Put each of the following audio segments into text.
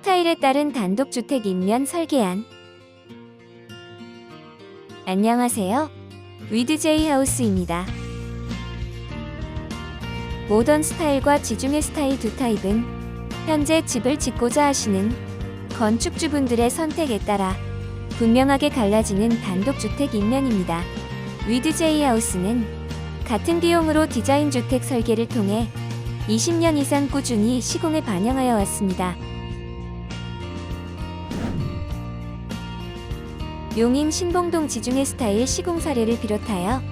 스타일에 따른 단독주택 인면 설계안. 안녕하세요. 위드제이 하우스입니다. 모던 스타일과 지중해 스타일 두 타입은 현재 집을 짓고자 하시는 건축주분들의 선택에 따라 분명하게 갈라지는 단독주택 인면입니다. 위드제이 하우스는 같은 비용으로 디자인 주택 설계를 통해 20년 이상 꾸준히 시공에 반영하여 왔습니다. 용인 신봉동 지중해 스타일 시공 사례를 비롯하여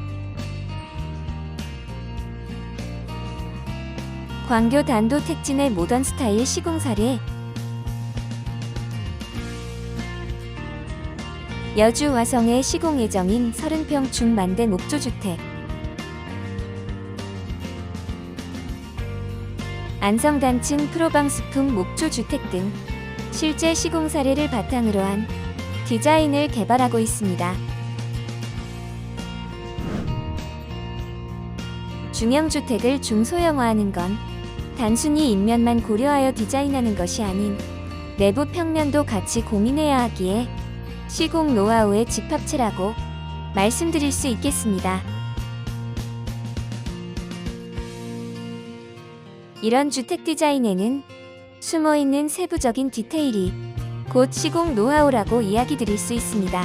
광교 단도 택진의 모던 스타일 시공 사례 여주 화성의 시공 예정인 30평 중만대 목조주택 안성 단층 프로방스풍 목조주택 등 실제 시공 사례를 바탕으로 한 디자인을 개발하고 있습니다. 중형주택을 중소형화하는 건 단순히 인면만 고려하여 디자인하는 것이 아닌 내부 평면도 같이 고민해야 하기에 시공 노하우의 집합체라고 말씀드릴 수 있겠습니다. 이런 주택 디자인에는 숨어있는 세부적인 디테일이 곧 시공 노하우라고 이야기 드릴 수 있습니다.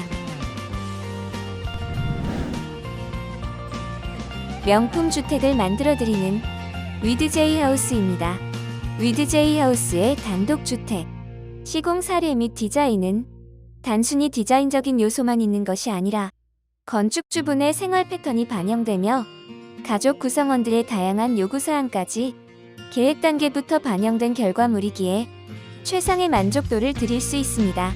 명품 주택을 만들어 드리는 위드제이 하우스입니다. 위드제이 하우스의 단독 주택 시공 사례 및 디자인은 단순히 디자인적인 요소만 있는 것이 아니라 건축주분의 생활 패턴이 반영되며 가족 구성원들의 다양한 요구사항까지 계획 단계부터 반영된 결과물이기에 최상의 만족도를 드릴 수 있습니다.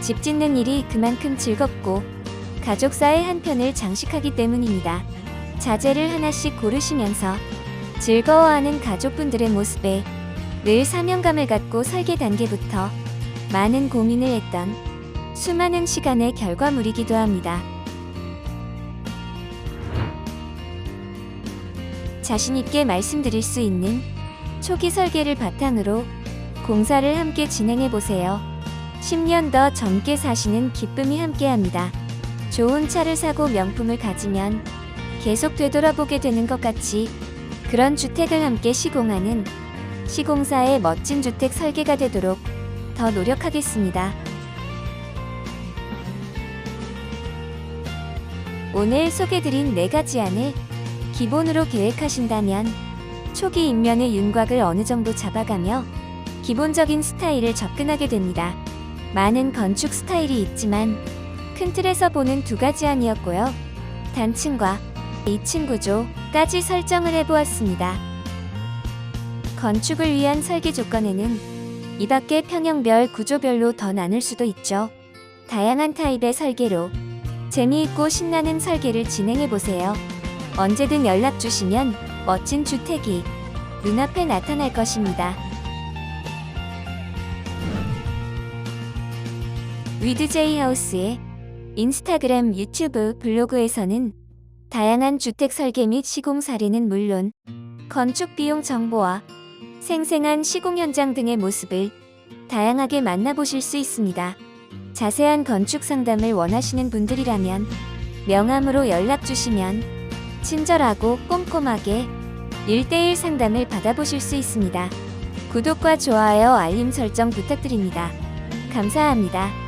집 짓는 일이 그만큼 즐겁고 가족사의 한 편을 장식하기 때문입니다. 자재를 하나씩 고르시면서 즐거워하는 가족분들의 모습에 늘 사명감을 갖고 설계 단계부터 많은 고민을 했던 수많은 시간의 결과물이기도 합니다. 자신있게 말씀드릴 수 있는 초기 설계를 바탕으로 공사를 함께 진행해 보세요. 10년 더 젊게 사시는 기쁨이 함께합니다. 좋은 차를 사고 명품을 가지면 계속 되돌아보게 되는 것 같이 그런 주택을 함께 시공하는 시공사의 멋진 주택 설계가 되도록 더 노력하겠습니다. 오늘 소개드린 네 가지 안을 기본으로 계획하신다면 초기 인면의 윤곽을 어느 정도 잡아가며 기본적인 스타일을 접근하게 됩니다. 많은 건축 스타일이 있지만 큰 틀에서 보는 두 가지 안이었고요. 단층과 2층 구조까지 설정을 해보았습니다. 건축을 위한 설계 조건에는 이 밖에 평형별 구조별로 더 나눌 수도 있죠. 다양한 타입의 설계로 재미있고 신나는 설계를 진행해보세요. 언제든 연락 주시면 멋진 주택이 눈앞에 나타날 것입니다. 위드제이 하우스의 인스타그램, 유튜브, 블로그에서는 다양한 주택 설계 및 시공 사례는 물론 건축 비용 정보와 생생한 시공 현장 등의 모습을 다양하게 만나보실 수 있습니다. 자세한 건축 상담을 원하시는 분들이라면 명함으로 연락 주시면 친절하고 꼼꼼하게 1대1 상담을 받아보실 수 있습니다. 구독과 좋아요, 알림 설정 부탁드립니다. 감사합니다.